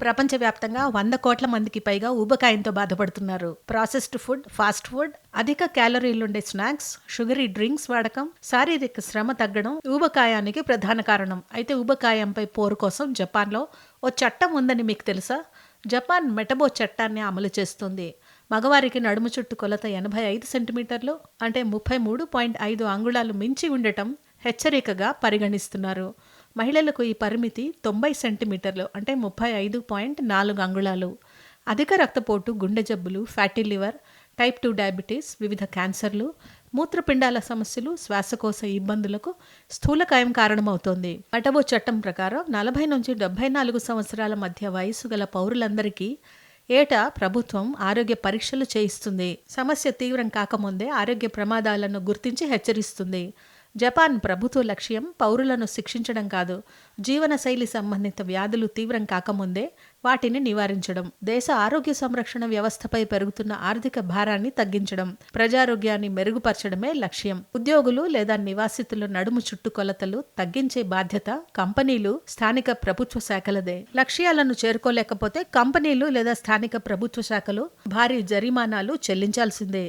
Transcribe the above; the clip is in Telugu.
ప్రపంచవ్యాప్తంగా వంద కోట్ల మందికి పైగా ఊబకాయంతో బాధపడుతున్నారు. ప్రాసెస్డ్ ఫుడ్ ఫాస్ట్ ఫుడ్ అధిక క్యాలరీలుండే స్నాక్స్ షుగరీ డ్రింక్స్ వాడకం శారీరక శ్రమ తగ్గడం ఊబకాయానికి ప్రధాన కారణం. అయితే ఊబకాయంపై పోరు కోసం జపాన్లో ఓ చట్టం ఉందని మీకు తెలుసా? జపాన్ మెటబో చట్టాన్ని అమలు చేస్తుంది. మగవారికి నడుము చుట్టు కొలత ఎనభై ఐదు సెంటీమీటర్లు అంటే ముప్పై మూడు పాయింట్ ఐదు అంగుళాలు మించి ఉండటం హెచ్చరికగా పరిగణిస్తున్నారు. మహిళలకు ఈ పరిమితి తొంభై సెంటీమీటర్లు అంటే ముప్పై ఐదు పాయింట్ నాలుగు అంగుళాలు. అధిక రక్తపోటు గుండె జబ్బులు fatty liver type two diabetes వివిధ క్యాన్సర్లు మూత్రపిండాల సమస్యలు శ్వాసకోశ ఇబ్బందులకు స్థూలకాయం కారణమవుతోంది. అటవో చట్టం ప్రకారం నలభై నుంచి డెబ్బై నాలుగు సంవత్సరాల మధ్య వయసు గల పౌరులందరికీ ఏటా ప్రభుత్వం ఆరోగ్య పరీక్షలు చేయిస్తుంది. సమస్య తీవ్రం కాకముందే ఆరోగ్య ప్రమాదాలను గుర్తించి హెచ్చరిస్తుంది. జపాన్ ప్రభుత్వ లక్ష్యం పౌరులను శిక్షించడం కాదు. జీవనశైలి సంబంధిత వ్యాధులు తీవ్రం కాకముందే వాటిని నివారించడం దేశ ఆరోగ్య సంరక్షణ వ్యవస్థపై పెరుగుతున్న ఆర్థిక భారాన్ని తగ్గించడం ప్రజారోగ్యాన్ని మెరుగుపరచడమే లక్ష్యం. ఉద్యోగులు లేదా నివాసితుల నడుము చుట్టుకొలతలు తగ్గించే బాధ్యత కంపెనీలు స్థానిక ప్రభుత్వ శాఖలదే. లక్ష్యాలను చేరుకోలేకపోతే కంపెనీలు లేదా స్థానిక ప్రభుత్వ శాఖలు భారీ జరిమానాలు చెల్లించాల్సిందే.